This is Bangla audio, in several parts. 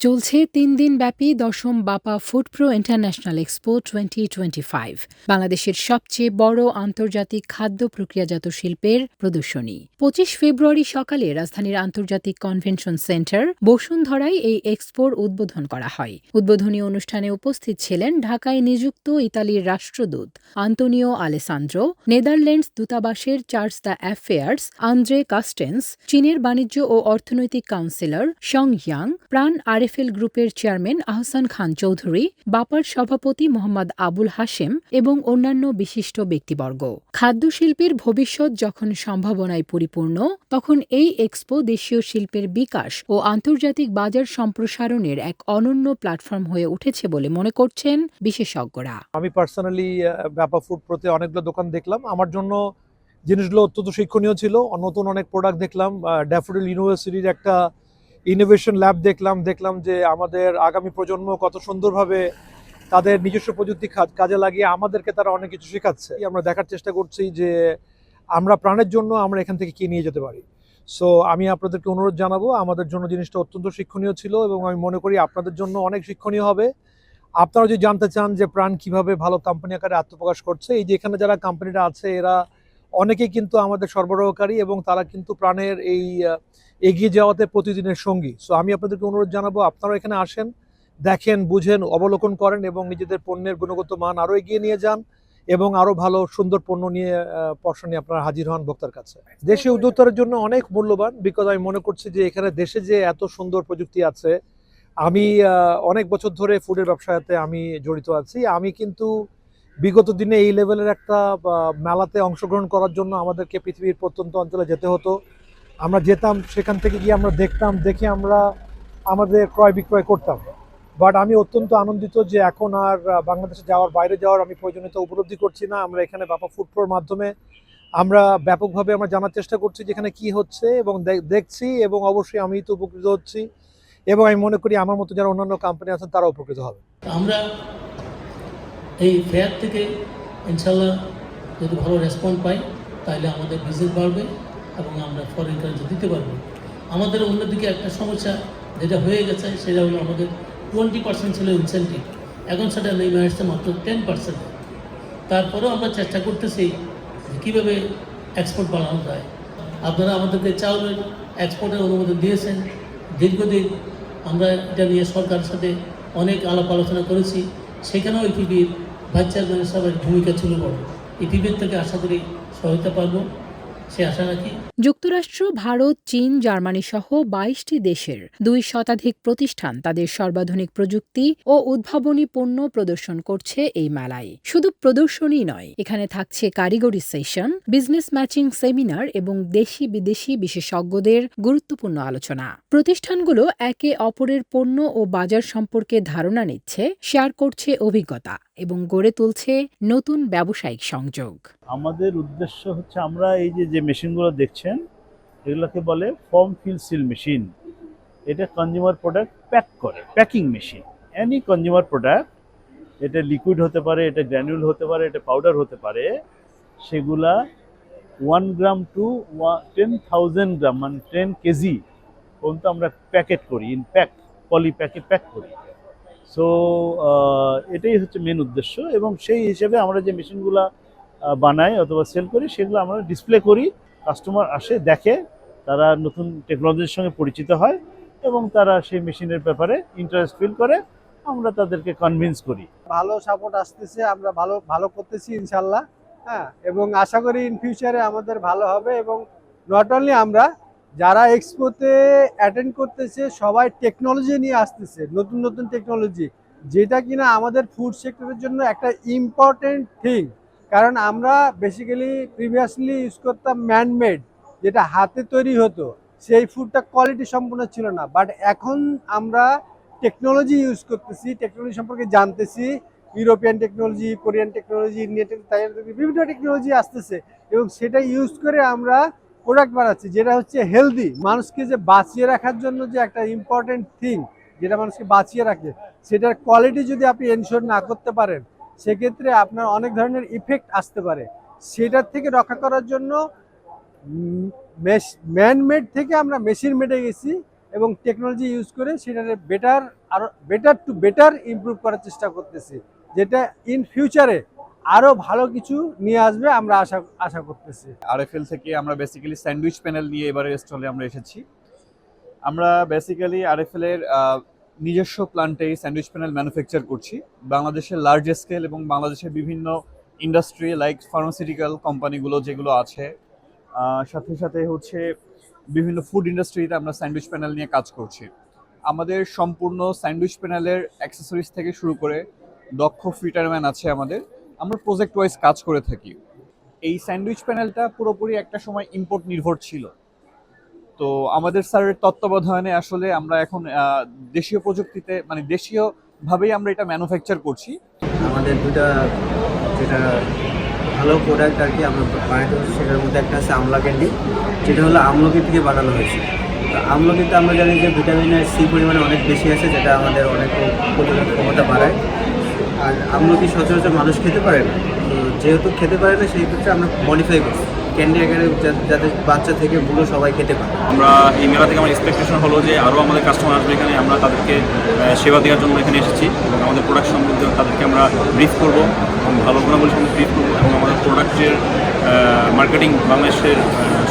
চলছে তিন দিন ব্যাপী দশম BAPA food pro international expo twenty twenty five, বাংলাদেশের সবচেয়ে বড় আন্তর্জাতিক খাদ্য প্রক্রিয়াজাত শিল্পের প্রদর্শনী। পঁচিশ ফেব্রুয়ারি সকালে রাজধানীর আন্তর্জাতিক কনভেনশন সেন্টার বসুন্ধরায় এই এক্সপোর উদ্বোধন করা হয়। উদ্বোধনী অনুষ্ঠানে উপস্থিত ছিলেন ঢাকায় নিযুক্ত ইতালির রাষ্ট্রদূত আন্তোনিও আলেসান্দ্রো, নেদারল্যান্ডস দূতাবাসের chargé d' affaires, Andre Kastens, চীনের বাণিজ্য ও অর্থনৈতিক councillor Song Yang Pran RFL গ্রুপের চেয়ারম্যান আহসান খান চৌধুরী, বাপার সভাপতি মোহাম্মদ আবুল হাশেম এবং অন্যান্য বিশিষ্ট ব্যক্তিবর্গ। খাদ্যশিল্পের ভবিষ্যৎ যখন সম্ভাবনায় পরিপূর্ণ, তখন এই এক্সপো দেশীয় শিল্পের বিকাশ ও আন্তর্জাতিক বাজার সম্প্রসারণের এক অনন্য প্ল্যাটফর্ম হয়ে উঠেছে বলে মনে করছেন বিশেষজ্ঞরা। আমি পার্সোনালি ব্যাপা ফুড প্রতি অনেকগুলো দোকান দেখলাম। আমার জন্য জিনিসগুলো অত্যন্ত শিক্ষণীয় ছিল। নতুন অনেক প্রোডাক্ট দেখলাম। ড্যাফোডিল ইউনিভার্সিটির একটা ইনোভেশন ল্যাব দেখলাম দেখলাম যে আমাদের আগামী প্রজন্ম কত সুন্দরভাবে তাদের নিজস্ব প্রযুক্তি কাজ- লাগিয়ে আমাদেরকে তারা অনেক কিছু শেখাচ্ছে। আমরা দেখার চেষ্টা করছি যে আমরা প্রাণের জন্য আমরা এখান থেকে কি নিয়ে যেতে পারি। সো আমি আপনাদেরকে অনুরোধ জানাব, আমাদের জন্য জিনিসটা অত্যন্ত শিক্ষণীয় ছিল এবং আমি মনে করি আপনাদের জন্য অনেক শিক্ষণীয় হবে। আপনারা যদি জানতে চান যে প্রাণ কীভাবে ভালো কোম্পানি আকারে আত্মপ্রকাশ করছে, এই যে এখানে যারা কোম্পানিটা আছে, এরা অনেকেই কিন্তু আমাদের সরবরাহকারী এবং তারা কিন্তু প্রাণের এই এগিয়ে যাওয়াতে প্রতিদিনের সঙ্গী। সো আমি আপনাদেরকে অনুরোধ জানাব আপনারা এখানে আসেন দেখেন বুঝেন অবলোকন করেন এবং নিজেদের পণ্যের গুণগত মান আরও এগিয়ে নিয়ে যান এবং আরও ভালো সুন্দর পণ্য নিয়ে আহ, নিয়ে আপনারা হাজির হন ভোক্তার কাছে। দেশীয় উদ্যোক্তাদের জন্য অনেক মূল্যবান বিকজ আমি মনে করছি যে এখানে দেশে যে এত সুন্দর প্রযুক্তি আছে আমি অনেক বছর ধরে ফুডের ব্যবসাতে আমি জড়িত আছি। আমি কিন্তু বিগত দিনে এই লেভেলের একটা মেলাতে অংশগ্রহণ করার জন্য আমাদেরকে পৃথিবীর প্রত্যন্ত অঞ্চলে যেতে হতো। আমরা যেতাম, সেখান থেকে গিয়ে আমরা দেখতাম, দেখে আমরা আমাদের ক্রয় বিক্রয় করতাম। বাট আমি অত্যন্ত আনন্দিত যে এখন আর বাংলাদেশে যাওয়ার, বাইরে যাওয়ার আমি প্রয়োজনীয়তা উপলব্ধি করছি না। আমরা এখানে বাপা ফুড প্রোর মাধ্যমে আমরা ব্যাপকভাবে আমরা জানার চেষ্টা করছি যে এখানে কি হচ্ছে এবং দেখছি এবং অবশ্যই আমি তো উপকৃত হচ্ছি এবং আমি মনে করি আমার মতো যারা অন্যান্য কোম্পানি আছেন তারা উপকৃত হবে। আমরা এই ফেয়ার থেকে ইনশাল্লাহ যদি ভালো রেসপন্স পাই তাহলে আমাদের বিজনেস বাড়বে এবং আমরা ফরেন কারেন্সি দিতে পারব। আমাদের অন্যদিকে একটা সমস্যা যেটা হয়ে গেছে, সেটা হলো আমাদের টোয়েন্টি পার্সেন্ট ছিল ইনসেন্টিভ এখন সেটা নেমে আসছে মাত্র টেন পার্সেন্ট তারপরেও আমরা চেষ্টা করতেছি কীভাবে এক্সপোর্ট বাড়ানো যায়। আপনারা আমাদেরকে চাউলের এক্সপোর্টের অনুমোদন দিয়েছেন। দীর্ঘদিন আমরা এটা নিয়ে সরকারের সাথে অনেক আলাপ আলোচনা করেছি। সেখানেও ইপিবির ভাইস চেয়ারম্যান সাহেবের ভূমিকা ছিল বড় ইপিবির থেকে আশা করি সহায়তা পাবো। সে আশা রাখি। যুক্তরাষ্ট্র ভারত চীন জার্মানি সহ বাইশটি দেশের দুই শতাধিক প্রতিষ্ঠান তাদের সর্বাধুনিক প্রযুক্তি ও উদ্ভাবনী পণ্য প্রদর্শন করছে এই মেলায়। শুধু প্রদর্শনী নয় এখানে থাকছে কারিগরি সেশন বিজনেস ম্যাচিং সেমিনার এবং দেশি বিদেশি বিশেষজ্ঞদের গুরুত্বপূর্ণ আলোচনা। প্রতিষ্ঠানগুলো একে অপরের পণ্য ও বাজার সম্পর্কে ধারণা নিচ্ছে শেয়ার করছে অভিজ্ঞতা এবং গড়ে তুলছে নতুন ব্যবসায়িক সংযোগ। আমাদের উদ্দেশ্য হচ্ছে আমরা এই যে যে মেশিনগুলো দেখছেন, এগুলোকে বলে ফর্ম ফিল সিল মেশিন এটা কনজিউমার প্রোডাক্ট প্যাক করে packing machine any consumer product এটা লিকুইড হতে পারে, এটা গ্র্যানুল হতে পারে, এটা পাউডার হতে পারে, সেগুলা one gram to ten thousand gram মানে টেন কেজি পর্যন্ত আমরা প্যাকেট করি ইন প্যাক পলি প্যাকে প্যাক করি। সো এটাই হচ্ছে মেন উদ্দেশ্য এবং সেই হিসেবে আমরা যে মেশিনগুলা বানাই অথবা সেল করি, সেগুলো আমরা ডিসপ্লে করি কাস্টমার আসে, দেখে, তারা নতুন টেকনোলজির সঙ্গে পরিচিত হয় এবং তারা সেই মেশিনের ব্যাপারে ইন্টারেস্ট ফিল করে, আমরা তাদেরকে কনভিন্স করি। ভালো সাপোর্ট আসতেছে, আমরা ভালো ভালো করতেছি ইনশাল্লাহ হ্যাঁ এবং আশা করি ইন ফিউচারে আমাদের ভালো হবে এবং নট অনলি আমরা, যারা এক্সপোতে অ্যাটেন্ড করতেছে, সবাই টেকনোলজি নিয়ে আসতেছে, নতুন নতুন টেকনোলজি যেটা কিনা আমাদের ফুড সেক্টরের জন্য একটা ইম্পর্টেন্ট থিং কারণ আমরা বেসিক্যালি প্রিভিয়াসলি ইউজ করতাম ম্যানমেড যেটা হাতে তৈরি হতো, সেই ফুডটা কোয়ালিটি সম্পূর্ণ ছিল না। বাট এখন আমরা টেকনোলজি ইউজ করতেছি টেকনোলজি সম্পর্কে জানতেছি European technology Korean technology Indian বিভিন্ন টেকনোলজি আসতেছে। এবং সেটা ইউজ করে আমরা প্রোডাক্ট বানাচ্ছি, যেটা হচ্ছে হেলদি মানুষকে যে বাঁচিয়ে রাখার জন্য যে একটা ইম্পর্টেন্ট থিং যেটা মানুষকে বাঁচিয়ে রাখে, সেটার কোয়ালিটি যদি আপনি এনশোর না করতে পারেন সেক্ষেত্রে আপনার অনেক ধরনের ইফেক্ট আসতে পারে। সেটার থেকে রক্ষা করার জন্য ম্যানমেড থেকে আমরা মেশিন মেডে গেছি এবং টেকনোলজি ইউজ করে সেটাকে বেটার আরও বেটার টু বেটার ইমপ্রুভ করার চেষ্টা করতেছি। যেটা ইন ফিউচারে আরও ভালো কিছু নিয়ে আসবে আমরা আশা আশা করতেছি। আর আরএফএল থেকে আমরা বেসিক্যালি স্যান্ডউইচ প্যানেল নিয়ে এবারে স্টলে আমরা এসেছি। আমরা বেসিক্যালি আরএফএল এর আহ, নিজস্ব প্ল্যান্টে স্যান্ডউইচ প্যানেল ম্যানুফ্যাকচার করছি। বাংলাদেশের লার্জ স্কেল এবং বাংলাদেশের বিভিন্ন ইন্ডাস্ট্রি লাইক ফার্মাসিউটিক্যাল কোম্পানিগুলো যেগুলো আছে সাথে সাথে হচ্ছে বিভিন্ন ফুড ইন্ডাস্ট্রিতে আমরা স্যান্ডউইচ প্যানেল নিয়ে কাজ করছি। আমাদের সম্পূর্ণ স্যান্ডউইচ প্যানেলের অ্যাক্সেসরিজ থেকে শুরু করে দক্ষ ফিটারম্যান আছে আমাদের। আমরা প্রজেক্ট ওয়াইজ কাজ করে থাকি। এই স্যান্ডউইচ প্যানেলটা পুরোপুরি একটা সময় ইম্পোর্ট নির্ভর ছিল। তো আমাদের স্যারের তত্ত্বাবধানে আসলে আমরা এখন দেশীয় প্রযুক্তিতে মানে দেশীয় ভাবেই আমরা এটা ম্যানুফ্যাকচার করছি। আমাদের দুটা, যেটা ভালো প্রোডাক্ট আর কি আমরা বানাতে পারছি সেটার মধ্যে একটা আছে আমলা ক্যান্ডি যেটা হলো আমলকি থেকে বানানো হয়েছে। তো আমলকিতে আমরা জানি যে ভিটামিনের সি পরিমাণে অনেক বেশি আছে, যেটা আমাদের অনেক প্রতিরোধ ক্ষমতা বাড়ায়। আর আমলকি সচরাচর মানুষ খেতে পারে না। তো যেহেতু খেতে পারে না, সেই ক্ষেত্রে আমরা মডিফাই করছি। ক্যান্ডি আকারে যাতে বাচ্চা থেকে বুড়ো সবাই খেতে পারে। আমরা এই মেলা থেকে আমার এক্সপেকটেশন হলো যে আরও আমাদের কাস্টমার আসবে এখানে আমরা তাদেরকে সেবা দেওয়ার জন্য এখানে এসেছি এবং আমাদের প্রোডাক্ট সম্বন্ধে তাদেরকে আমরা ব্রিফ করব এবং ভালো গুণাবলী সম্বন্ধে ব্রিফ করব এবং আমাদের প্রোডাক্টের মার্কেটিং বাংলাদেশের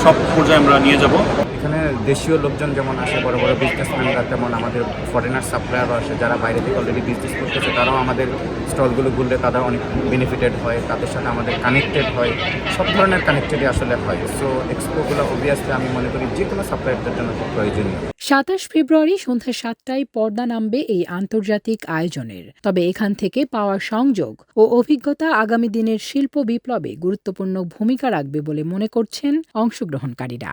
সব পর্যায়ে আমরা নিয়ে যাব। এখানে দেশীয় লোকজন যেমন আসে, বড় বড় বিজনেসম্যানরা তেমন আমাদের ফরেনার সাপ্লায়ারও আসে যারা বাইরে থেকে অলরেডি বিজনেস করতেছে, তারাও আমাদের স্টলগুলো ঘুরলে তারা অনেক বেনিফিটেড হয়, তাদের সাথে আমাদের কানেক্টেড হয়, সব ধরনের কানেক্টেডই আসলে হয়। সো এক্সপোগুলো অবভিয়াসলি আমি মনে করি যে কোনো সাপ্লায়ারদের জন্য খুব প্রয়োজনীয়। সাতাশ ফেব্রুয়ারি সন্ধ্যা সাতটায় পর্দা নামবে এই আন্তর্জাতিক আয়োজনের। তবে এখান থেকে পাওয়া সংযোগ ও অভিজ্ঞতা আগামী দিনের শিল্প বিপ্লবে গুরুত্বপূর্ণ ভূমিকা রাখবে বলে মনে করছেন অংশগ্রহণকারীরা।